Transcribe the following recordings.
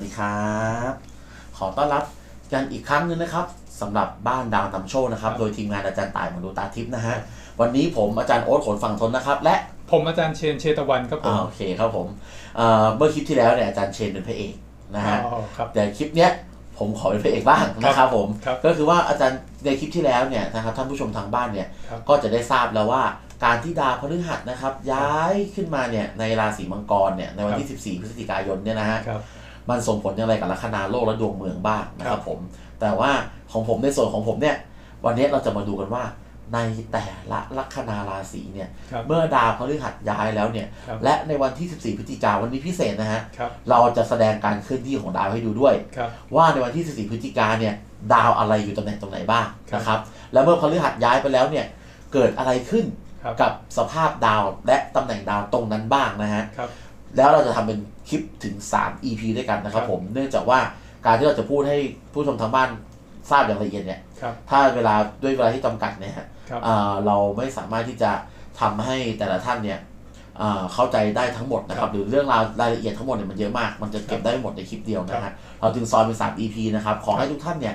สวัสดีครับ ขอต้อนรับกันอีกครั้งหนึงนะครับสำหรับบ้านดาวตำโชคนะครับครับ โดยทีมงานอาจารย์ต่ายมาดูตาทิพย์นะฮะวันนี้ผมอาจารย์โอ๊ตขนฝั่งทนนะครับ และผมอาจารย์เชนเชตวันครับผอ่ามโอเคครับผมเอ่อเมื่อคลิปที่แล้วเนี่ยอาจารย์เชนเป็นพระเอกนะฮะอ๋อครับ แต่คลิปเนี้ยผมขอเป็นพระเอกบ้างนะครับผมครับก็คือว่าอาจารย์ในคลิปที่แล้วเนี่ยนะครับท่านผู้ชมทางบ้านเนี่ยครับ ก็จะได้ทราบแล้วว่าการที่ดาวพฤหัสนะครับย้ายขึ้นมาเนี่ยในราศีมังกรเนี่ยในวันที่ 14 พฤศจิกายนเนี่ยนะฮะ ครับ มันส่งผลอย่างไรกับลัคนาโลกและดวงเมืองบ้างนะคครัรับบผม แต่ว่าของผมในส่วนของผมเนี่ย วันนี้เราจะมาดูกันว่าในแต่ละลัคนาราศีเนี่ยครับเมื่อดาวพฤหัสย้ายแล้วเนี่ยครับและในวันที่ 14 พฤศจิกายนวันนี้พิเศษนะฮะครับเราจะแสดงการเคลื่อนที่ของดาวให้ดูด้วยครับว่าในวันที่ 14 พฤศจิกายนเนี่ย ดาวอะไรอยู่ตำแหน่งตรงไหนบ้างครับนะครับ แล้วเมื่อพฤหัสย้ายไปแล้วเนี่ย เกิดอะไรขึ้นครับกับสภาพดาวและตำแหน่งดาวตรงนั้นบ้างนะฮะครับ แล้วเราจะทำเป็นคลิปถึง 3 EP ด้วยกันนะครับครับ ผมเนื่องจากว่าการที่เราจะพูดให้ผู้ชมทางบ้านทราบอย่างละเอียดเนี่ยครับถ้าเวลาด้วยเวลาที่จำกัดเนี่ยฮะครับอ่าเราไม่สามารถที่จะทำให้แต่ละท่านเนี่ยอ่าเข้าใจได้ทั้งหมดนะคครัรับบหรือเรื่องราวรายละเอียดทั้งหมดเนี่ยมันเยอะมาก มันจะเก็บได้ไม่หมดในคลิปเดียวนะฮะเราจึงซอยเป็น 3 EP นะครับ ขอให้ทุกท่านเนี่ย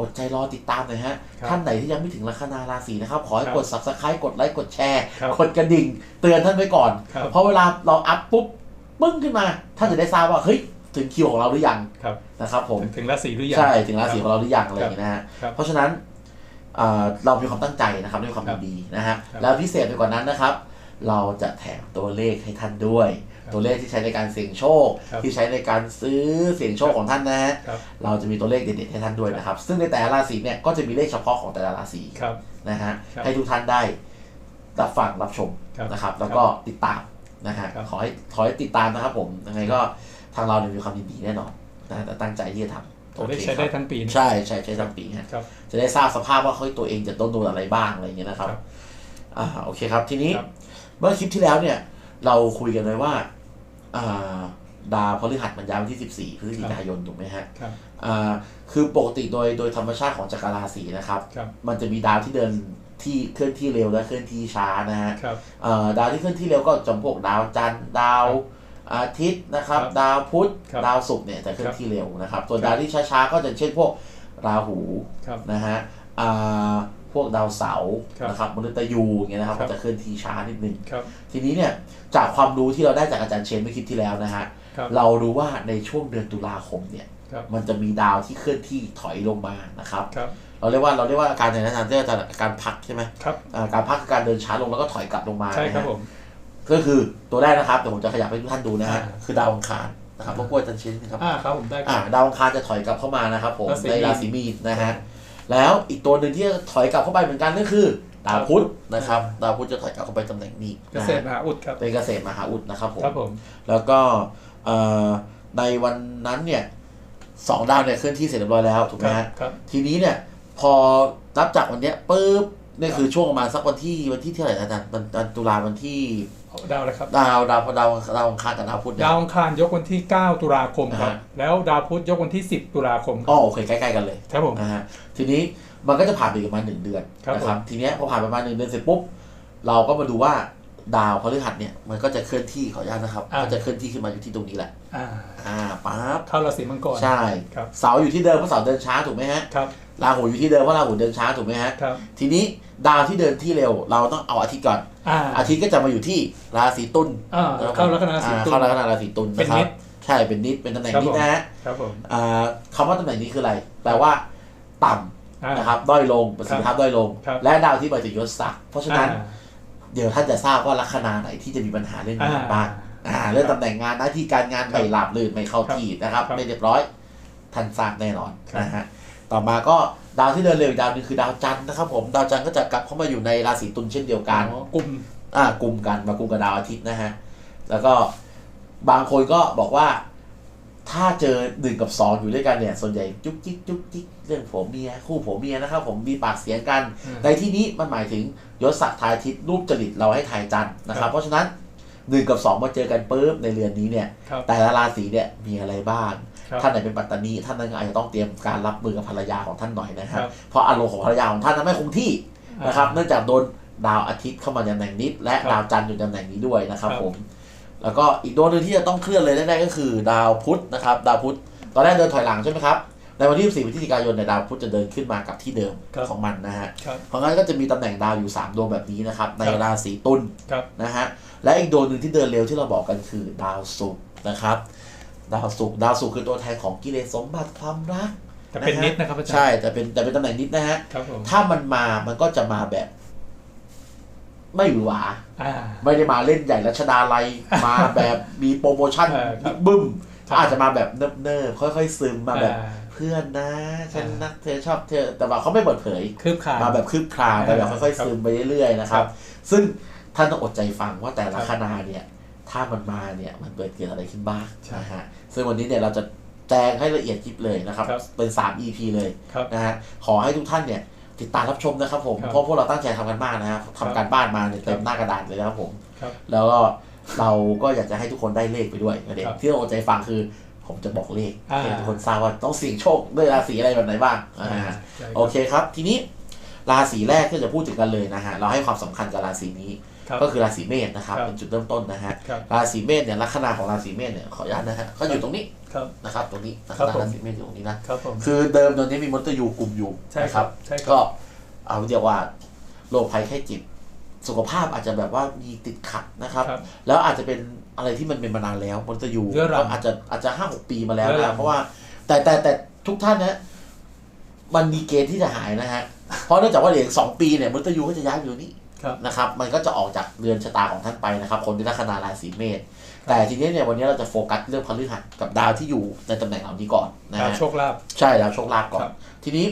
อดใจรอติดตามหน่อยฮะครับท่านไหนที่ยังไม่ถึงลัคนาราศีนะครับ ขอให้ครับกด subscribe กดไลค์ กดแชร์ครับกดกระดิ่ง เตือนท่านไว้ก่อนครับเพราะเวลาเราอัพปุ๊บ ปึ้งขึ้นมาท่านจะได้ทราบว่าเฮ้ยถึงคิวของเราหรือยังครับนะครับผมถึงราศีหรือยังใช่ถึงราศีคขบองเราหรือยังอะไรอย่างนี้นะฮะครับเพราะฉะนั้นเอ่อเรามีความตั้งใจนะครับด้วยความครับดีนะฮะครับแล้วพิเศษไปกว่านั้นนะครับ เราจะแถมตัวเลขให้ท่านด้วยครับตัวเลขที่ใช้ในการเสี่ยงโชคครับที่ใช้ในการซื้อเสี่ยงโชคของท่านนะฮะครับเราจะมีตัวเลขเด็ดๆให้ท่านด้วยนะครับ ซึ่งในแต่ละราศีเนี่ยก็จะมีเลขเฉพาะของแต่ละราศีครับนะฮะครับให้ทุกท่านได้รับฟังรับชมครับนะครับ แล้วก็ติดตาม นะฮะครับขอให้ขอให้ติดตามนะครับผมยังไงก็ทางเราเนี่ยมีความยินดีแน่นอนนะแต่ตั้งใจที่จะทำจะได้โอเคใช้คได้รับทั้งปีนะใช่ใช่ใช้ทั้งปีฮะครับ จะได้ทราบสภาพว่าเฮ้ยตัวเองจะต้องโดนอะไรบ้างอะไรอย่างเงี้ยนะครับครับอ่าโอเคครับทีนี้ครับเมื่อคลิปที่แล้วเนี่ย เราคุยกันไว้ว่าอ่าดาวพฤหัสมันย้ายวันที่ 14พฤศจิกายนถูกไหมฮะครับอ่าคือปกติโดยโดยธรรมชาติของจักรราศีนะครับครับมันจะมีดาวที่เดิน ที่เคลื่อนที่เร็วและเคลื่อนที่ช้านะฮะครับเอ่อดาวที่เคลื่อนที่เร็วก็จำพวกดาวจันทร์ดาวอาทิตย์นะครับครับดาวพุธครับดาวศุกร์เนี่ยจะเคลื่อครันบที่เร็วนะครับ ส่วนครับดาวที่ช้าๆก็จะเช่นพวกราหูครับนะฮะอ่าพวกดาวเสาร์ครับนะครับมฤตยูอย่างเงี้ยนะครับครัก็บจะเคลื่อนที่ช้านิดนึงครับทีนี้เนี่ยจากความรู้ที่เราได้จากอาจารย์เชนเมื่อคลิปที่แล้วนะฮะครับเรารู้ว่าในช่วงเดือนตุลาคมเนี่ยครับ มันจะมีดาวที่เคลื่อนที่ถอยลงมานะครับครับเราเรียกว่าเราเรียกว่าการในนั้นเรียกว่าการพักใช่ไหมครับอ่าการพักคือการเดินช้าลงแล้วก็ถอยกลับลงมาใช่ครับนะฮะผมก็คือตัวแรกนะครับเดี๋ยวผมจะขยับให้ทุกท่านดูนะฮะอ่าคือดาวอังคารนะครับรบกวนอาจารย์เชนนะครับอ่าครับผมได้คอ่ารับดาวอังคารจะถอยกลับเข้ามานะครับผมราศีในราศีมีนนะฮะแล้วอีกตัวหนึ่งที่จะถอยกลับเข้าไปเหมือนกันก็คือดาวพุธนะครับดาวพุธจะถอยกลับเข้าไปตำแหน่งนี้เกนะษฮะตรมหาอุดครับเป็นเกษตรมหาอุดนะครับผมครับผมแล้วก็เอ่อในวันนั้นเนี่ย สองดาวเนี่ยเคลื่อนที่เสร็จเรียบร้อยแล้วถูกไหมฮะครับทีนี้เนี่ยพอนับจากวันเนี้ยปุ๊บนี่คือช่วงประมาณสักวันที่วันที่เท่าไหร่นะอาจารย์วันวันตุลาวันที่เอาดาวเลยครับ ดาวดาวดาวดาวอังคารกับดาวพุธเนี่ยดาวอังคารยกวันที่ 9 ตุลาคมครับอ่าฮะแล้วดาวพุธยกวันที่ 10 ตุลาคมคอ๋รับอโอเคใกล้ๆกันเลยครับผมนะฮะทีนี้มันก็จะผ่านไปอีกประมาณหนึ่งเดือนครับนะครับผมทีเนี้ยพอผ่านประมาณหนึ่งเดือนเสร็จปุ๊บเราก็มาดูว่า ดาวพฤหัสเนี่ยมันก็จะเคลื่อนที่ขออนุญาตนะครับก็จะเคลื่อนที่ขึ้นมาอยู่ที่ตรงนี้แหละ อ่าอ่าปั๊บเข้าราศีมังกรใช่ครับเสาอยู่ที่เดิมเพราะเสาเดินช้าถูกไหมฮะครับราหูอยู่ที่เดิมเพราะราหูเดินช้าถูกไหมฮะครับทีนี้ดาวที่เดินที่เร็ว เราต้องเอาอาทิตย์ก่อน อ่าอาทิตย์ก็จะมาอยู่ที่ราศีตุลอ่าเข้าลัคนาราศีอ่ตุล เข้าลัคนาราศีตุลเป็นนะครับนิดใช่เป็นนิดเป็นตำแหน่งครับนิดผมนะฮะครับผมอ่าคำว่าตำแหน่งนี้คืออะไรแปลว่าต่อ่าำนะครับด้อยลงประสิทธิภาพด้อยลง ครับ และดาวที่มาจากยศศักดิ์เพราะฉะนั้น อ่า เดี๋ยวท่านจะทราบว่าลัคนาไหนที่จะมีปัญหาเรื่องงานอ่าบ้างอ่าเรื่องตำแหน่งงานหน้าที่การงานครับไม่ราบรื่นไม่เข้าครับที่นะครับครับ ไม่เรียบร้อยท่านทราบแน่นอนครับนะฮะต่อมาก็ดาวที่เดินเร็วอีกดาวหนึงคือดาวจันทร์นะครับ ผมดาวจันทร์ก็จะกลับเข้ามาอยู่ในราศีตุลเช่นเดียวกันอ๋อกลุ่มอ่ากลุ่มกันมากลุ่มกับดาวอาทิตย์นะฮะแล้วก็บางคนก็บอกว่า ถ้าเจอหนึ่งกับสองอยู่ด้วยกันเนี่ย ส่วนใหญ่จุกจิกจุกจิกเรื่องผัวเมียคู่ผัวเมียนะครับ ผมมีปากเสียงกันอืมในที่นี้มันหมายถึงยศศักดิ์ทายอาทิตย์รูปจริตเราให้ทายจันทร์นะคครัรับบเพราะฉะนั้นหนึ่งกับสองมาเจอกันปุ๊บในเรือนนี้เนี่ยครับแต่ละราศีเนี่ยมีอะไรบ้างครับท่านไหนเป็นปัตตานีท่านนั้นก็อาจจะต้องเตรียมการรับมือกับภรรยาของท่านหน่อยนะคครัรับบเพราะอารมณ์ของภรรยาของท่านนั้นไม่คงที่นะครับ เนื่องจากโดนดาวอาทิตย์เข้ามาในตำแหน่งนี้และครับดาวจันทร์อยู่ในตำแหน่งนี้ด้วยนะครับครับผม แล้วก็อีกดวงหนึ่งที่จะต้องเคลื่อนเลยแน่ๆก็คือดาวพุธนะครับดาวพุธตอนแรกเดินถอยหลังใช่ไหมครับในวันที่14พฤศจิกายนเนี่ยดาวพุธจะเดินขึ้นมากับที่เดิมครับของมันนะฮะครับเพราะงั้นก็จะมีตำแหน่งดาวอยู่ 3 ดวงแบบนี้นะครับในครับราศีตุลครับนะฮะและอีกดวงหนึ่งที่เดินเร็วที่เราบอกกันคือดาวศุกร์นะครับดาวศุกร์ดาวศุกร์คือตัวแทนของกิเลสสมบัติความรักแต่เป็นนิดนะครับอาจารย์ใช่แต่เป็นแต่เป็นตำแหน่งนิดนะฮะครับผมถ้ามันมามันก็จะมาแบบ ไม่หวือหวาอ่า ไม่ได้มาเล่นใหญ่รัชดาลัย มาแบบมีโปรโมชั่นเออครับบึ้มครับอาจจะมาแบบเนิบๆค่อยๆซึมมาแบบอ่าเพื่อนนะ ฉันอ่านันักเธอชอบเธอ แต่ว่าเขาไม่เปิดเผย คืบคลาน มาแบบคืบคลานไปแบบอ่าค่อยครับๆซึมไปเรื่อยๆนะครับครับ ซึ่งท่านต้องอดใจฟังว่าแต่ละครับคณาเนี่ย ถ้ามันมาเนี่ยมันเกิดเกิดอะไรขึ้นบ้างใช่นะฮะซึ่งวันนี้เนี่ยเราจะแจงให้ละเอียดยิบเลยนะครับ ครับเป็น 3 EP เลยครับ นะฮะขอให้ทุกท่านเนี่ย ติดตามรับชมนะครับผมครับเพราะพวกเราตั้งใจทำกันบ้านนะครับทำการบ้านมาเนี่ยเต็มหน้ากระดาษเลยนะครับผม ครับแล้วก็เราก็อยากจะให้ทุกคนได้เลขไปด้วยประเด็นครับที่เราอดใจฟังคือ ผมจะบอกเลขอ่า ให้ทุกคนทราบว่าต้องเสี่ยงโชคด้วยราศีอะไรแบบไหนบ้างอ่า ใช่โอเคครับ ทีนี้ราศีแรกที่จะพูดถึงกันเลยนะฮะ เราให้ความสำคัญกับราศีนี้ครับ ก็คือราศีเมษนะครับครับเป็นจุดเริ่มต้นนะฮะครับราศีเมษเนี่ยลัคนาของราศีเมษเนี่ยขออนุญาตนะฮะก็อยู่ตรงนี้ครับนะครับตรงนี้ลัคครับนาผมราศีเมษอยู่ตรงนี้นะครับผมคือเดิมตอนนี้มีมดตยูกลุ่มอยู่ใช่นะคครัรับบใช่ครับก็เอาเรียกว่าโรคภัยไข้เจิตสุขภาพอาจจะแบบว่ามีติดขัดนะครับครับ แล้วอาจจะเป็นอะไรที่มันเป็นมานานแล้วมดตยูเรื้อรังก็อาจจะอาจจะห้าหกปีมาแล้วเรื้อรันะงเพราะว่า แต่แต่แต่ทุกท่านนะมันมีเกณฑ์ที่จะหายนะฮะเพราะเนื่องจากว่าเหลืออกสองปีเนี่ยมดตยูก็จะย้ายไปอยู่นี่ครับ นะครับ มันก็จะออกจากเรือนชะตาของท่านไปนะครับ คนที่ลัคนาราศีเมษแต่ทีนี้เนี่ยวันนี้เราจะโฟกัสเรื่องพฤหัสกับดาวที่อยู่ในตำแหน่งเหล่านี้ก่อนนะดาวฮะโชคลาภใช่แล้วโชคลาภก่อครันบทีนี้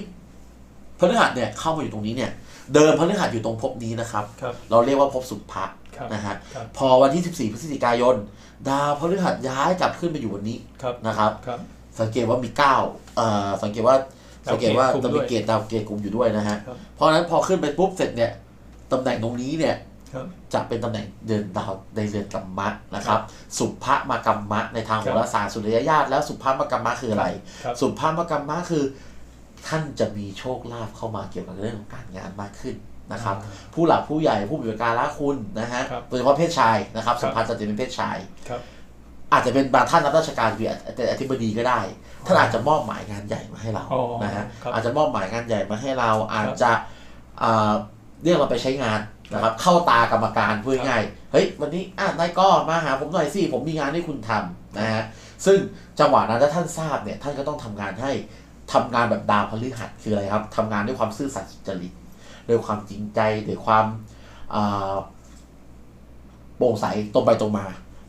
พฤหัสเนี่ยเข้ามาอยู่ตรงนี้เนี่ย เดิมพฤหัสอยู่ตรงภพนี้นะครับครับเราเรียกว่าภพสุภะครับนะฮะครับพอวันที่ 14 พฤศจิกายน ดาวพฤหัสย้ายกลับขึ้นมาอยู่วันนี้ครับนะครับครับสังเกตว่ามีเก้าเอ่อสังเกตว่าดาวสังเกตว่าเกตกลุ่มจะด้มีวยเกตดาวเกตกลุ่มอยู่ด้วยนะฮะครับเพราะฉะนั้นพอขึ้นไปปุ๊บเสร็จเนี่ย ตำแหน่งตรงนี้เนี่ยครับจะเป็นตำแหน่งเดินดาวในเรือนกัมมะนะครับ สุภะมากัมมะในทางโหราศาสตร์สุริยญาตแล้วสุภะมากัมมะคืออะไรครับสุภาพกรรมมะคือ ท่านจะมีโชคลาภเข้ามาเกี่ยวกับเรื่องของการงานมากขึ้นนะครับอ่าผู้หลักผู้ใหญ่ผู้มีบริการละคุณนะฮะครับโดยเฉพาะเพศชายนะครับครับสุภาพจะเป็นเพศชายครับอาจจะเป็นบางท่านรับราชการเป็นอธิบดีก็ได้ ท่านอาจจะมอบหมายงานใหญ่มาให้เราอ๋อนะฮะครับอาจจะมอบหมายงานใหญ่มาให้เราอาจจะอ่า เรียกเราไปใช้งานนะครับ เข้าตากรรมการพูดง่ายๆเฮ้ยวันนี้อะนายก็มาหาผมหน่อยสิผมมีงานให้คุณทำนะฮะซึ่งจังหวะนั้นถ้าท่านทราบเนี่ยท่านก็ต้องทำงานให้ทำงานแบบดาวพฤหัสคืออะไรครับทำงานด้วยความซื่อสัตย์สุจริตด้วยความจริงใจด้วยความอ่าโปร่งใสตรงไปตรงมา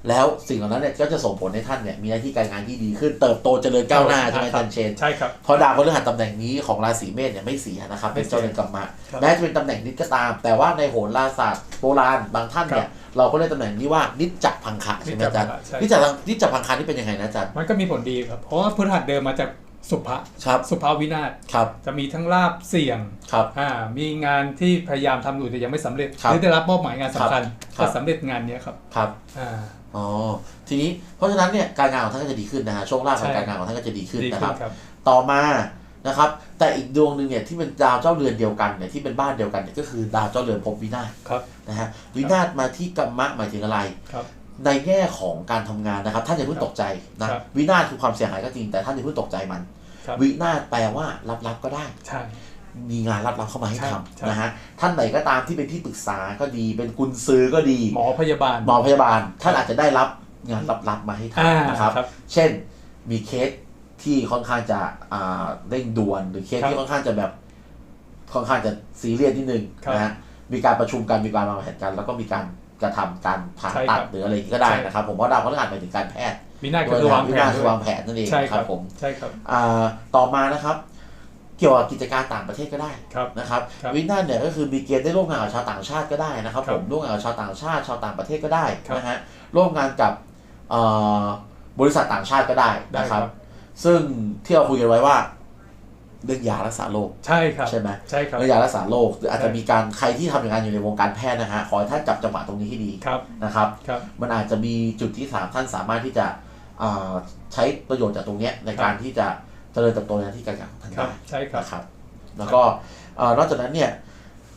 แล้วสิ่งเหล่านั้นเนี่ยก็จะส่งผลให้ท่านเนี่ยมีหน้าที่การงานที่ดีขึ้น เติบโตเจริญก้าวหน้าใช่ไหมครับท่านเชน ใช่ครับ เพราะดาวพฤหัสตำแหน่งนี้ของราศีเมษเนี่ยไม่เสียนะครับไม่เป็นเสียเจ้าเรือนกรรมะครับแม้จะเป็นตำแหน่งนิจก็ตาม แต่ว่าในโหราศาสตร์โบราณบางท่านเนี่ยเราก็เรียกตำแหน่งนี้ว่านิจจพังคะใช่ไหมอาจารย์นิจจพังคะใช่นิจจนิจจพังคะนี่เป็นยังไงนะอาจารย์มันก็มีผลดีครับเพราะว่าพฤหัสเดิมมาจากสุภะครับสุภาวินาศครับ จะมีทั้งลาบเสี่ยงครับอ่ามีงานที่พยายามทำอยู่แต่ยังไม่สำเร็จ ครับหรือได้รับมอบหมายงานสำคัญครับ ก็สำเร็จงานเนี้ยครับครับอ่า อ๋อทีนี้เพราะฉะนั้นเนี่ยการงานของท่านก็จะดีขึ้นนะฮะโชคลาภของใช่การงานของท่านก็จะดีขึ้นดีนะคขึ้รันบครับ ต่อมานะครับ แต่อีกดวงหนึ่งเนี่ยที่เป็นดาวเจ้าเรือนเดียวกันเนี่ยที่เป็นบ้านเดียวกันเนี่ยก็คือดาวเจ้าเรือนภพวินาศครับ นะฮะวินาศมาที่กัมมะหมายถึงอะไร ครับ ในแง่ของการทำงานนะครับ ท่านอย่าเพิ่งตกใจนะครับวินาศคือความเสียหายก็จริงแต่ท่านอย่าเพิ่งตกใจมัน ครับ วินาศแปลว่ารับๆก็ได้ ใช่ มีงานรับๆเข้ามาให้ใช่ทใช่ำนะฮะท่านไหนก็ตามที่เป็นที่ปรึกษาก็ดี เป็นกุญซือก็ดี หมอพยาบาล หมอพยาบาล ท่านอาจจะได้รับงานรับๆมาให้อ่าทำนะครับครับ เช่นมีเคสที่ค่อนข้างจะอ่าเร่งด่วนหรือเคสครับที่ค่อนข้างจะแบบค่อนข้างจะซีเรียสนิดนึงครับนะฮะมีการประชุมกันมีการวางแผนกัน แล้วก็มีการกระทำการผ่าใช่ตัดครับหรืออะไรอย่างนี้ก็ได้ใช่นะครับ ผมว่าดาวพฤหัสหมายถึงการแพทย์วินาศก็คือวางวิแผนานศด้คืวอยวางแผนนั่นเองใช่นะคครัรับบผมใช่ครับอ่าต่อมานะครับเกี่ยวกับกิจการต่างประเทศก็ได้ครับนะครับครับวินาศเนี่ยก็คือมีเกณฑ์ได้ร่วมงานกับชาวต่างชาติก็ได้นะครับครับผมร่วมงานกับชาวต่างชาติชาวต่างประเทศก็ได้ครับนะฮะร่วมงานกับเอ่อบริษัทต่างชาติก็ได้ได้นะคครัรับบซึ่งที่เราคุยกันไว้ว่าเรื่องยารักษาโรคใช่ครับใช่ไหมใช่ครับเรื่องยารักษาโรคหรืออาจจะใช่มีการใครที่ทำงานอยู่ในวงการแพทย์นะฮะขอให้ท่านจับจังหวะตรงนี้ให้ดีครับนะครับครับ มันอาจจะมีจุดที่สามท่านสามารถที่จะอ่าใช้ประโยชน์จากตรงเนี้ยในการที่จะ เจริญเติบโตในหน้าที่การงานของท่านครับได้ใช่ครับนะครับ แล้วก็เอ่อนอกจากนั้นเนี่ย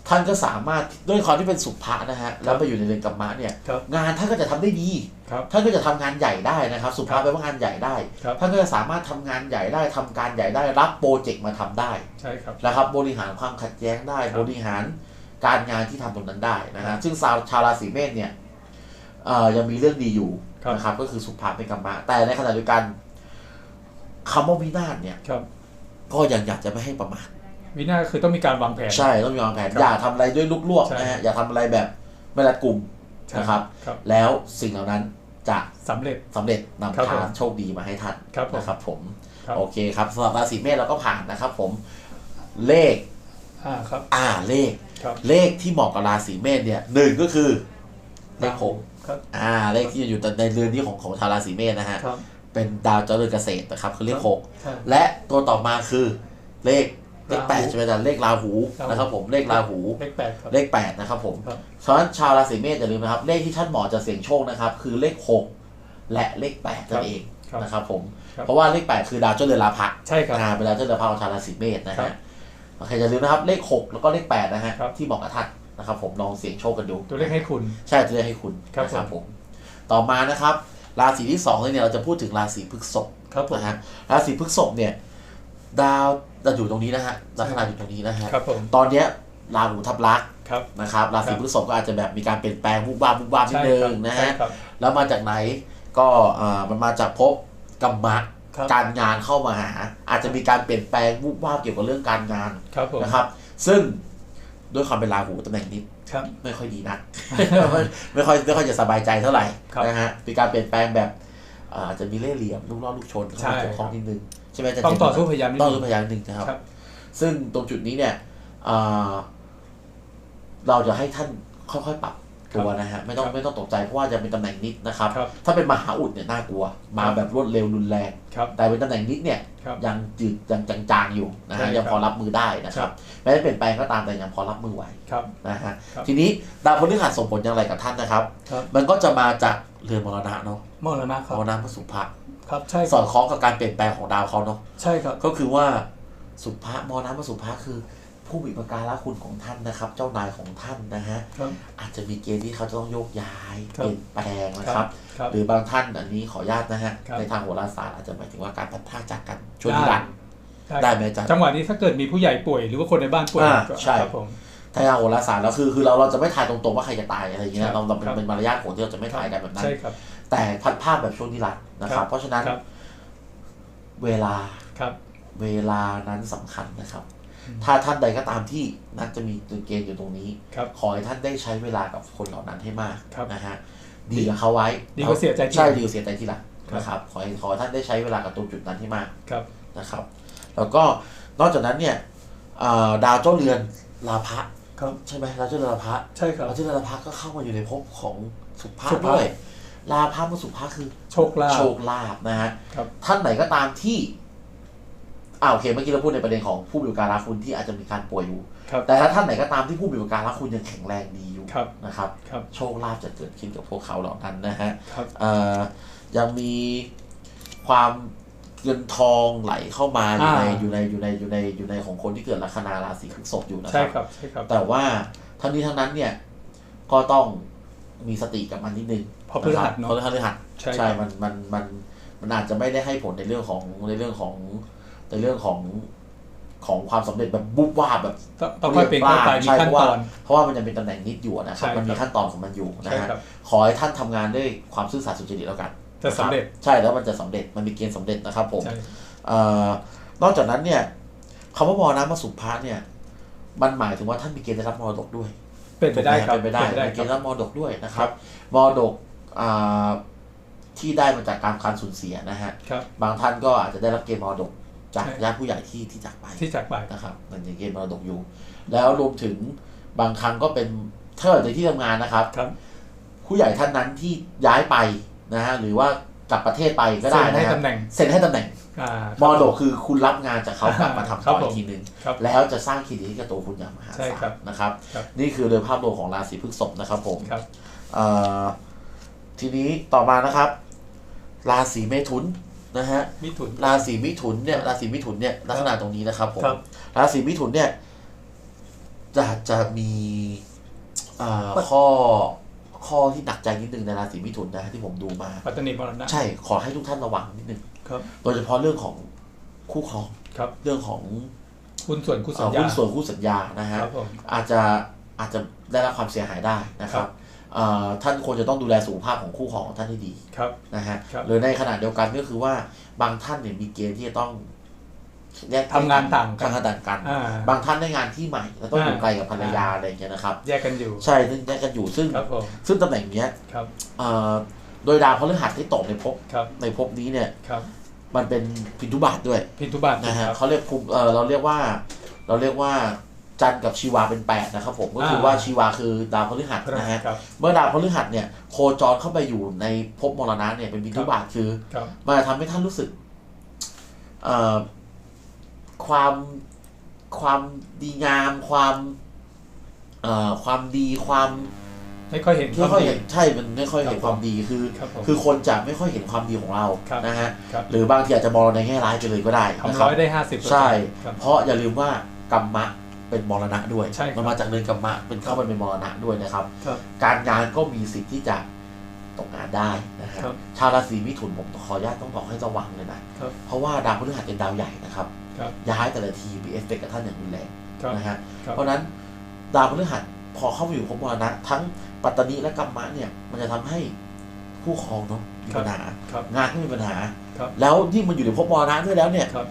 ท่านก็สามารถด้วยความที่เป็นสุภะนะฮะแล้วไปอยู่ในเรือนกรรมะเนี่ยครับงานท่านก็จะทำได้ดีครับท่านก็จะทำงานใหญ่ได้นะครับ สุภาพครับแปลว่างานใหญ่ได้ครับท่านก็จะสามารถทำงานใหญ่ได้ทำการใหญ่ได้รับโปรเจกต์มาทำได้ใช่ครับนะครับบริหารความขัดแย้งได้ครับบริหารการงานที่ทำตรงนั้นได้นะครัฮะบซึ่งชาวชาวราศีเมษเนี่ยเอ่อยังมีเรื่องดีอยู่ครับนะครับก็คือสุภาพเป็นกรรมะแต่ในขณะเดียวกัน คำว่าวินาศเนี่ยครับ ก็ยังอยากจะไม่ให้ประมาทวินาศคือต้องมีการวางแผน ใช่ต้องมีวางแผนครับอย่าทำอะไรด้วยลุกลวกใช่นะฮะอย่าทำอะไรแบบไม่รัดกุมใช่นะครับครับ แล้วสิ่งเหล่านั้นจะสำเร็จสำเร็จนำครับพาผมโชคดีมาให้ท่านครับผมนะครับผมครับโอเคครับสำหรับราศีเมษเราก็ผ่านนะครับผมเลขอ่าครับอ่าเลขครับเลขที่เหมาะกับราศีเมษเนี่ยหนึ่งก็คือเลขหกครับอ่าเลขที่อยู่ในเรือนที่ของของชาวราศีเมษนะฮะครับ เป็นดาวเจริญเกษตรนะครับคือเลขหกใช่และตัวต่อมาคือเลขเลขราหูแปดใช่ไหมอาจารย์เลขราหูราหูนะครับ ผมเลขราหูเลขแปดครับเลขแปดนะครับ ผมครับฉะนั้นชาวราศีเมษอย่าลืมนะครับ เลขที่ท่านเหมาะจะเสี่ยงโชคนะครับ คือเลขหกและเลขแปดนั่นเองครับนะครับ ผมครับเพราะว่าเลขแปดคือดาวเจ้าเรือนราพะใช่ครับอ่าเป็นดาวเจ้าเรือนราพะของชาวราศีเมษนะครัฮะบโอเคอย่าลืมนะครับเลขหกแล้วก็เลขแปดนะฮะครับที่เหมาะกับท่านนะครับ ผมลองเสี่ยงโชคกันดู ตัวเลขให้คุณ ใช่จะได้ให้คุณครับนะครับผม ต่อมานะครับ ราศีที่สองเลยเนี่ยเราจะพูดถึงราศีพฤษภครับผมนะฮะราศีพฤษภเนี่ย ดาวจะอยู่ตรงนี้นะฮะลัคนาอยู่ตรงนี้นะฮะครับผมตอนเนี้ยราหูทับลักษณ์ครับนะครับราศีครับพฤษภก็อาจจะแบบมีการเปลี่ยนแปลงวุบวาบวุบวาบนิดใช่นึครับงนะใช่ฮะครับแล้วมาจากไหนก็อ่ามันมาจากภพกรรมะครับการงานเข้ามาหา อาจจะมีการเปลี่ยนแปลงวุบวาบเกี่ยวกับเรื่องการงานครับผมนะครับ ซึ่งด้วยความเป็นราหูตำแหน่งนี้ครับ ไม่ค่อยดีนักไม่ไม่ค่อยไม่ค่อยจะสบายใจเท่าไหร่ครับนะฮะมีการเปลี่ยนแปลงแบบอ่าอาจจะมีเล่ห์เหลี่ยมลูกล่อลูกชนเข้าใช่มาเกี่ยวข้องนิดนึงใช่ไหมาจารย์ต้องต่อสู้เจมส์พยายามนิดต้องนึสู้งพยายามนิดนึงนะครับครับ ซึ่งตรงจุดนี้เนี่ยอ่าเราจะให้ท่านค่อยๆปรับ ตัวนะฮะไม่ต้องครับไม่ต้องตกใจเพราะว่าจะเป็นตำแหน่งนิดนะครับครับถ้าเป็นมหาอุดเนี่ยน่ากลัว มาครับแบบรวดเร็วรุนแรงครับแต่เป็นตำแหน่งนิดเนี่ยครับยังจืดยังจางๆอยู่นะใช่ฮะครับยังพอรับมือได้นะคครัรับบแม้จะเปลี่ยนแปลงก็ตามแต่ยังพอรับมือไหวครับนะฮะครับทีนี้ดาวพฤหัสส่งผลอย่างไรกับท่านนะครับครับมันก็จะมาจากเรือนมรณะเนาะมรณะคมรับรณะพระสุภะครับใช่สอดคล้องกับการเปลี่ยนแปลงของดาวเขาเนาะใช่ครับก็คือว่าสุภะมรณะพระสุภะคือ ผู้มีประการะคุณของท่านนะครับ เจ้านายของท่านนะฮะครับอาจจะมีเกณฑ์ที่เขาจะต้องโยกย้ายครับเปลี่ยนแปลงนะครับครับ หรือบางท่านอันนี้ขออนุญาตนะฮะครับในทางโหราศาสตร์อาจจะหมายถึงว่าการพัดพรากจากกันช่วงนิรันดร์ได้ได้ไหมอาจารย์จังหวะนี้ถ้าเกิดมีผู้ใหญ่ป่วยหรือว่าคนในบ้านป่วยอ่าก็ใช่ครับผมทางโหราศาสตร์แล้วคือคือเราเราจะไม่ทายตรงๆว่าใครจะตายอะไรอย่างเงี้ครัยบเราเราเป็นครับเป็นมารยาทโหดที่เราจะไม่ทายกันแบบนั้นใช่ครับแต่พัดภาพแบบช่วงนิรันดร์นะคครัรับบเพราะฉะนั้นครับเวลาครับเวลานั้นสำคัญนะครับอืม ถ้าท่านใดก็ตามที่นักจะมีตัวเกณฑ์อยู่ตรงนี้ครับขอให้ท่านได้ใช้เวลากับคนเหล่านั้นให้มากครับนะฮะดีกับเขาไว้ดีกว่าเสียใจทีหลังใช่ดีกว่าเสียใจทีหลังครับนะครับขอให้ขอให้ท่านได้ใช้เวลากับตรงจุดนั้นให้มากครับนะครับ แล้วก็นอกจากนั้นเนี่ยอ่าดาวเจ้าเรือนลาภะครับใช่ไหมดาวเจ้าเรือนลาภะใช่ครับดาวเจ้าเรือนลาภะก็เข้ามาอยู่ในภพของสุภาพสุภาพด้วยลาภะกับสุภาพคือโชคลาภโชคลาภนะฮะครับท่านไหนก็ตามที่ อ่าโอเคเมื่อกี้เราพูดในประเด็นของผู้มีอุปการะคุณที่อาจจะมีการป่วยอยู่ ครับ แต่ถ้าท่านไหนก็ตามที่ผู้มีอุปการะคุณยังแข็งแรงดีอยู่ครับ นะครับ ครับ โชคลาภจะเกิดขึ้นกับพวกเขาเหล่านั้นนะฮะครับ เอ่อยังมีความเงินทองไหลเข้ามาอยู่ในอ่า อยู่ในอยู่ในอยู่ในอยู่ในของคนที่เกิดลัคนาราศีพฤษภอยู่นะคใช่รับ ครับ ใช่ครับ แต่ว่าทั้งนี้ทั้งนั้นเนี่ยก็ต้องมีสติกับมันนิดนึงเพราะพฤหัสคเนาะบเพราะพฤหัส ใช่ใช่ครับ มัน มัน มัน มันอาจจะไม่ได้ให้ผลในเรื่องของในเรื่องของ ในเรื่องของของความสำเร็จแบบบุบวาบแบบต้องต้องค่อยเป็นค่อยไปมีใช่ขั้นเพราะว่าตอนเพราะว่ามันยังเป็นตำแหน่งนิดอยู่นะครับใช่ครับมันมีขั้นตอนของมันอยู่นะใช่ฮะครับขอให้ท่านทำงานด้วยความซื่อสัตย์สุจริตแล้วกันจะสำเร็จนคบใช่แล้วมันจะสำเร็จมันมีเกณฑ์สำเร็จนะครับผมใช่เอ่อนอกจากนั้นเนี่ยคำว่ามรณะมาสุภาเนี่ย มันหมายถึงว่าท่านมีเกณฑ์ได้รับมรดกด้วย เป็นไปได้ครับเป็นไปได้เป็นไปได้มีคเกรับณฑ์รับมรดกด้วยนะคครัรับบมรดกอ่าที่ได้มาจากการการสูญเสียนะฮะครับบางท่านก็อาจจะได้รับเกณฑ์มรดก จากใช่ญาติผู้ใหญ่ที่ที่จากไปที่จากไปนะครับมันยังเกณฑ์มรดกอยู่ แล้วรวมถึงบางครั้งก็เป็นถ้าเกิดในที่ทำงานนะครับครับ ผู้ใหญ่ท่านนั้นที่ย้ายไปนะฮะหรือว่ากลับประเทศไปก็ได้เซ็นให้นะฮะตำแหน่งเซ็นให้ตำแหน่งอ่ามรดกคือคุณรับงานจากเขากลับมาทำครัต่บอผมอีกทีหนึ่งครับแล้วจะสร้างเครดิตให้กับตัวคุณอย่างมหาใช่ศาครัลบนะครับครับ นี่คือโดยภาพรวมของราศีพฤษภนะครับผมครับเอ่อทีนี้ต่อมานะครับ ราศีเมถุน นะฮะมิถุน ราศีมิถุนเนี่ยราศีมิถุนเนี่ยลักษณะตรงนี้นะครับผมครับ ราศีมิถุนเนี่ยจะจะมีเอ่อข้อข้อที่หนักใจนิดนึงในราศีมิถุนนะที่ผมดูมาปัตตานีมรณะใช่ขอให้ทุกท่านระวังนิดนึงครับ โดยเฉพาะเรื่องของคู่ครองครับ เรื่องของหุ้นส่วนคู่สัเอ่ญอญาหุ้นส่วนคู่สัญญานะฮะครับผมอาจจะอาจจะได้รับความเสียหายได้นะคครัรับบเอ่อ ท่านควรจะต้องดูแลสุขภาพของคู่ครองของท่านให้ดีครับนะฮะครับหรือในขณะเดียวกันก็คือว่าบางท่านเนี่ยมีเกณฑ์ที่จะต้องแยกทำงานต่างกันทำงานต่างกันอ่าบางท่านได้งานที่ใหม่แล้วต้องอยู่อ่าไกลกับภรรยาอะไรอย่างเงี้ยนะครับ แยกกันอยู่ ใช่ซึ่งแยกกันอยู่ซึ่งครับผมซึ่งตำแหน่งเนี้ยครับเอ่อโดยดาวพฤหัสที่ตกในภพครับในภพนี้เนี่ยครับมันเป็นพินทุบาทด้วยพินทุบาทนะฮะครับเขาเรียกภูมิเออเราเรียกว่า เราเรียกว่า จันทร์กับชีวาเป็นแปดนะครับผมก็คืออ่าว่าชีวาคือดาวพฤหัสนะฮะครับเมื่อดาวพฤหัสเนี่ยโคจรเข้าไปอยู่ในภพมรณะเนี่ยเป็นพินทุบาทคือครับมันจะทำให้ท่านรู้สึกเอ่อความความดีงามความเอ่อความดีความไม่ค่อยเห็นไม่ค่อยดีเห็นใช่ มันไม่ค่อยเห็นครับความดีคือครับผมคือคนจะไม่ค่อยเห็นความดีของเราครับนะฮะครับหรือบางทีอาจจะมองเราในแง่ร้ายไปเลยก็ได้นะทำครัร้บอยได้ห้าสิบใช่ครับเพราะอย่าลืมว่ากรรมะ เป็นมรณะด้วยใช่ครับมันมาจากเนินกรรมะเป็นเข้าไปเป็นมรณะด้วยนะครับ ครับการงานก็มีสิทธิ์ที่จะตกงานได้นะครับครับชาวราศีมิถุนผมขออนุญาตต้องบอกให้ระวังเลยนะครับเพราะว่าดาวพฤหัสเป็นดาวใหญ่นะครับครับย้ายแต่ละทีมีเอฟเฟกต์กับท่านอย่างรุนแรงครับ นะฮะครับ เพราะฉะนั้นดาวพฤหัสพอเข้ามาอยู่ภพมรณะ ทั้งปัตตานีและกัมมะเนี่ย มันจะทำให้คู่ครองเนาะมีปัญหา ครับ งานก็มีปัญหา ครับ แล้วยิ่งมันอยู่ในภพมรณะด้วยแล้วเนี่ย ครับ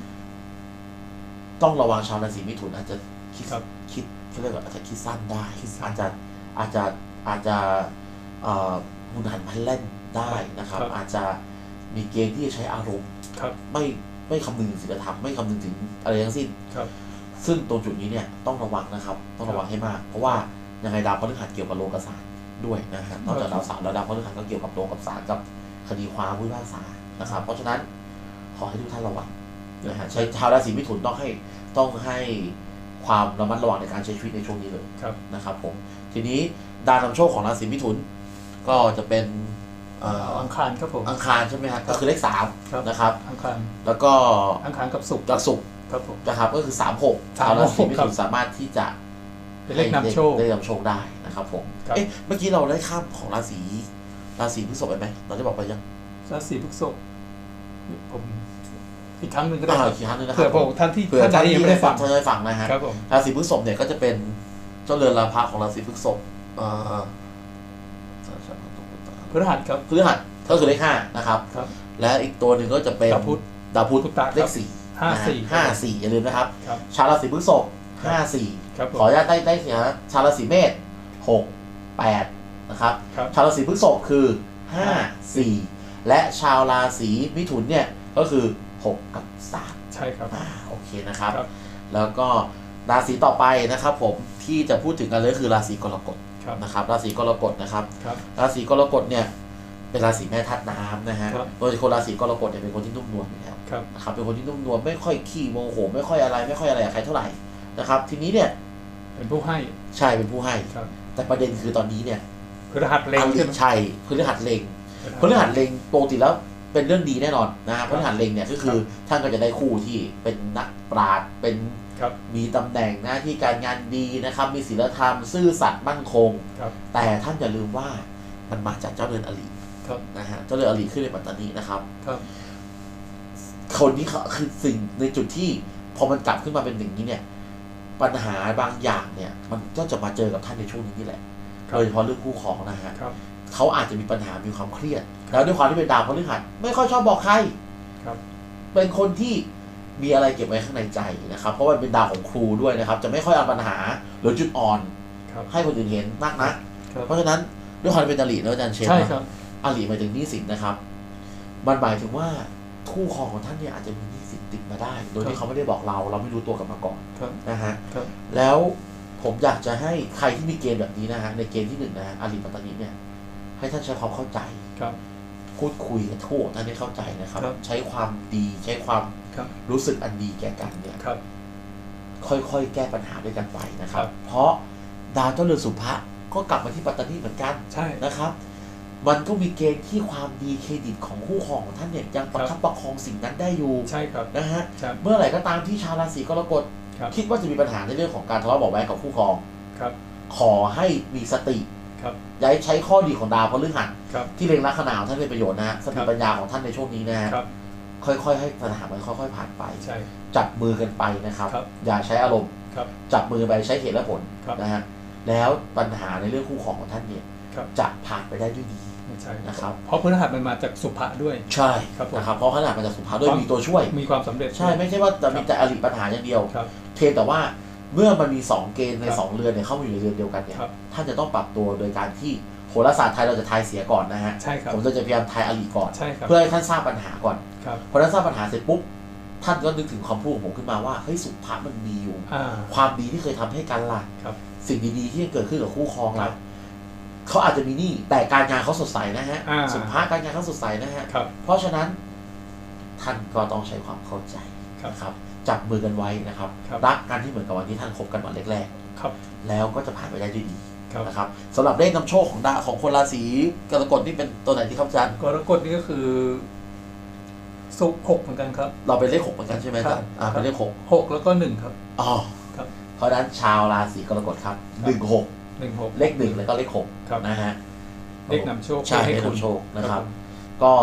ต้องระวังชาวราศีมิถุนอาจจะ คิดครับคิดเขาเรียกว่าอาจจะคิดสั้นได้ คิดสั้นอาจจะอาจจะอาจจะเอ่อหุนหันพลันแล่นได้นะครับ ครับอาจจะมีเกณฑ์ที่จะใช้อารมณ์ครับ ไม่ไม่คำนึงถึงศีลธรรมไม่คำนึงถึงอะไรทั้งสิ้น ครับ ซึ่งตรงจุดนี้เนี่ยต้องระวังนะครับ ต้องระวังให้มาก เพราะว่ายังไงดาวพฤหัสเกี่ยวกับโลกศาสตร์ด้วยนะฮะนอกจากดาวเสาร์แล้วดาวพฤหัสก็เกี่ยวกับโลกศาสตร์กับคดีความผู้พิพากษานะครับ เพราะฉะนั้นขอให้ทุกท่านระวังนะฮะใช้ชาวราศีมิถุนต้องให้ต้องให้ ความระมัดระวังในการใช้ชีวิตในช่วงนี้เลยครับนะครับผมทีนี้ดาวนำโชคของราศีมิถุน ก็จะเป็นเอ่ออังคารครับผมอังคารใช่ไหมครับก็คือเลขสามครับนะครับอังคารแล้วก็อังคารกับศุกร์จากศุกร์ครับผมนะครับก็คือสามหก36ชาวราศีมิครัถุบนสามารถที่จะเป็นเลขนำโชคให้เลขนำโชคได้นะครับผมครับเอ๊ะเมื่อกี้เราได้ข้ามของราศีราศีพฤษภไปไหมเราได้บอกไปยังราศีพฤษภผม อีกครั้งหนึ่งก็ได้อ่าครับอีกครั้งหนึงนะคเผื่รัอบพวกท่านที่เผื่อท่านใดท่านยังที่ไม่ได้ฟังท่านได้ฟังนะฮะ ครับผม ราศีพฤษภเนี่ยก็จะเป็นเจ้าเรือนราพะของราศีพฤษภเอ่อพฤหัสครับ พฤหัสก็คือเลขห้านะครับ ครับ และอีกตัวหนึ่งก็จะเป็นดาวพุธ ดาวพุธพุธตะครับเลขสี่ห้าสี่ห้าสี่อย่าลืมนะครับ ครับ ชาวราศีพฤษภห้าสี่ครับผมขออนุญาตได้ได้เสียชาวราศีเมษหกแปดนะครับ ครับชาวราศีพฤษภคือห้าสี่และชาวราศีมิถุนเนี่ยก็คือ หกกับสามใช่ครับอ่าโอเคนะครับ ครับ แล้วก็ราศีต่อไปนะครับ ผมที่จะพูดถึงกันเลยคือราศีกรกฎครับนะครับ ราศีกรกฎนะครับ ครับ ราศีกรกฎเนี่ยเป็นราศีแม่ธาตุน้ำนะฮะครับ โดยคนราศีกรกฎเนี่ยเป็นคนที่นุ่มนวลอยู่แล้ว ครับ นะครับเป็นคนที่นุ่มนวลไม่ค่อยขี้โมโหไม่ค่อยอะไรไม่ค่อยอะไรกับใครเท่าไหร่นะครับ ทีนี้เนี่ยเป็นผู้ให้ใช่เป็นผู้ให้ ครับแต่ประเด็นคือตอนนี้เนี่ยพฤหัสเล็งอริใช่ไหมชัยพฤหัสเล็งพฤหัสเล็งปกติแล้ว เป็นเรื่องดีแน่นอนนะฮะพฤหัสเล็งเนี่ยก็คือท่านก็จะได้คู่ที่เป็นนักปราชญ์เป็นครับมีตำแหน่งหน้าที่การงานดีนะครับ มีศีลธรรมซื่อสัตย์มั่นคงครับแต่ท่านอย่าลืมว่ามันมาจากเจ้าเรือนอลิครับนะฮะเจ้าเรือนอลิขึ้นในปัตตานีนะครับครับคนนี้เขาคือสิ่งในจุดที่พอมันกลับขึ้นมาเป็นอย่างนี้เนี่ย ปัญหาบางอย่างเนี่ย มันก็จะมาเจอกับท่านในช่วงนี้นี่แหละครับโดยเฉพาะเรื่องคู่ครองนะฮะครับ เขาอาจจะมีปัญหามีความเครียดครับแล้วด้วยความที่เป็นดาวพฤหัสไม่ค่อยชอบบอกใครครับเป็นคนที่มีอะไรเก็บไว้ข้างในใจนะครับ เพราะว่าเป็นดาวของครูด้วยนะครับ จะไม่ค่อยเอาปัญหาหรือจุดอ่อนครับให้คนอื่นเห็นมากนะครับเพราะฉะนั้นด้วยความที่เป็นอลีนะอาจารย์เชฟใช่นะครับอลีหมายถึงหนี้สินนะครับ มันหมายถึงว่าคู่ครองของท่านเนี่ยอาจจะมีหนี้สินติดมาได้ โดยครัที่บเขาไม่ได้บอกเรา เราไม่รู้ตัวกันมาก่อนครับนะฮะครับแล้วผมอยากจะให้ใครที่มีเกณฑ์แบบนี้นะฮะในเกณฑ์ที่หนึ่งนะฮะอลีปัตตานีเนี่ย ให้ท่านใช้ความเข้าใจครับ พูดคุยกับทูกท่านให้เข้าใจนะครับ ครับใช้ความดีใช้ความครับ รู้สึกอันดีแก่กันเนี่ย ครับ ค่อยๆ แก้ปัญหาด้วยกันไปนะครัครับบเพราะดาวเจ้าเรือนสุภะก็กลับมาที่ปัตตานีเหมือนกันใช่ นะครับ มันก็มีเกณฑ์ที่ความดีเครดิตของคู่ครองของท่านเนี่ยยังประคับประคองสิ่งนั้นได้อยู่ใช่ครับ นะฮะ ครับ เมื่อไหร่ก็ตามที่ชาวราศีกรกฎครับ คิดว่าจะมีปัญหาในเรื่องของการทะเลาะเบาะแว้งกับคู่ครอง ครับ ขอให้มีสติครับ ย้ายใช้ข้อดีของดาวพฤหัสครับที่เล็งลัคนาของท่านเป็นประโยชน์นะฮะสติปัญญาของท่านในช่วงนี้นะฮะครับ ค่อยๆ ให้ปัญหามันค่อยๆ ผ่านไป ใช่ จับมือกันไปนะครับ ครับอย่าใช้อารมณ์ ครับจับมือไปใช้เหตุและผลครับนะฮะแล้วปัญหาในเรื่องคู่ครองของท่านเนี่ยครับ จะผ่านไปได้ด้วยดีไม่ใช่นะครับ เพราะพฤหัสมันมาจากสุภะด้วย ใช่ครับผมนะครับเพราะขนาดมันจะสุภาพด้วยความมีตัวช่วย มีความสำเร็จ ใช่ไม่ใช่ว่าจะมีแต่อริปัญหาอย่างเดียว ครับ เพียงแต่ว่า เมื่อมันมีสองเกณฑ์ในครับสองเรือนเนี่ยเข้ามาอยู่ในเรือนเดียวกันเนี่ยครับท่านจะต้องปรับตัวโดยการที่โหราศาสตร์ไทยเราจะทายเสียก่อนนะฮะใช่ครับ ผมจะพยายามทายอริก่อน ใช่ครับ เพื่อให้ท่านทราบปัญหาก่อนครับพอท่านทราบปัญหาเสร็จปุ๊บท่านก็นึกถึงคำพูดของผมขึ้นมาว่าเฮ้ยสุภาพมันมีอยู่ อ่า ความดีที่เคยทำให้กันล่ะครับสิ่งดีๆที่ยังเกิดขึ้นกับคู่ครองครัล่ะบเขาอาจจะมีหนี้แต่การงานเขาสดใสนะฮะอ่า สุภาพการงานเขาสดใสนะฮะ ครับ เพราะฉะนั้นท่านก็ต้องใช้ความเข้าใจครับ นะครับ จับมือกันไว้นะครับครับรักกันที่เหมือนกับวันที่ท่านคบกันวันแรกครับๆแล้วก็จะผ่านไปได้ด้วยดีครับนะครับสำหรับเลขนำโชคของดาของคนราศีกรกฎนี่เป็นตัวไหนที่ครับอาจารย์กรกฎนี่ก็คือสุขหกเหมือนกันครับ เราเป็นเลขหกเหมือนกันใช่ไหมอาจารย์ครับอ่าเป็นเลขหกหกแล้วก็หนึ่งครับอ๋อครับเพราะฉะนั้นชาวราศีกรกฎครับหนึ่งหกหนึ่งหกเลขหนึ่งแล้วก็เลขหกครับนะฮะเลขนำโชคใช่ให้เลขคุณนำโชคนะครับผมก็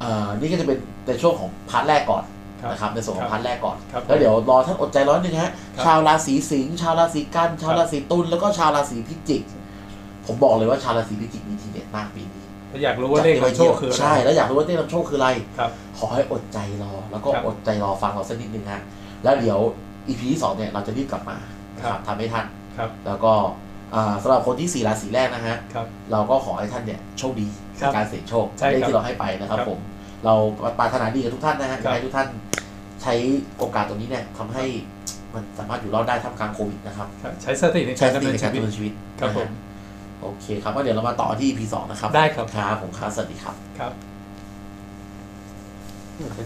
เอ่อนี่ก็จะเป็นในช่วงของพาร์ทแรกก่อนครับ นะครับในส่วนของครับพาร์ทแรกก่อนครับแล้วเดี๋ยวรอท่านอดใจร้อนหนึงฮะครับชาวราศีสิงห์ชาวราศีกันชาวราศีตุลแล้วก็ชาวราศีพิจิก ผมบอกเลยว่าชาวราศีพิจิกมีทีเด็ดมากปีนี้ถ้าอยากรู้ว่าเลขนำโชคคืออะไรใช่ แล้วอยากรู้ว่าเลขนำโชคคืออะไรครับขอให้อดใจรอ แล้วก็ครับอดใจรอฟังเราสักนิดนึงฮะแล้วเดี๋ยวอีพีที่สองเนี่ยเราจะรีบกลับมานะคครัรับบทำให้ทันครับแล้วก็อ่าสำหรับคนที่สี่ราศีแรกนะฮะครับเราก็ขอให้ท่านเนี่ยโชคดีครัในบการเสี่ยงโชคใช่เลขครับที่เราให้ไปนะครับครับผมเราปรารถนาดีกับทุกท่านนะฮะอครัยาบกให้ทุกท่าน ใช้โอกาสตรงนี้เนี่ยทำให้มันสามารถอยู่รอดได้ท่ามกลางโควิดนะครับครับใช้สติในใช้การสดำติเนินในการชีวิตดำเนินชีวิตครับนะผฮะมโอเคครับก็เดี๋ยวเรามาต่อที่ EP สองนะครับ ได้ครับครับผมครับสวัสดีครับครับ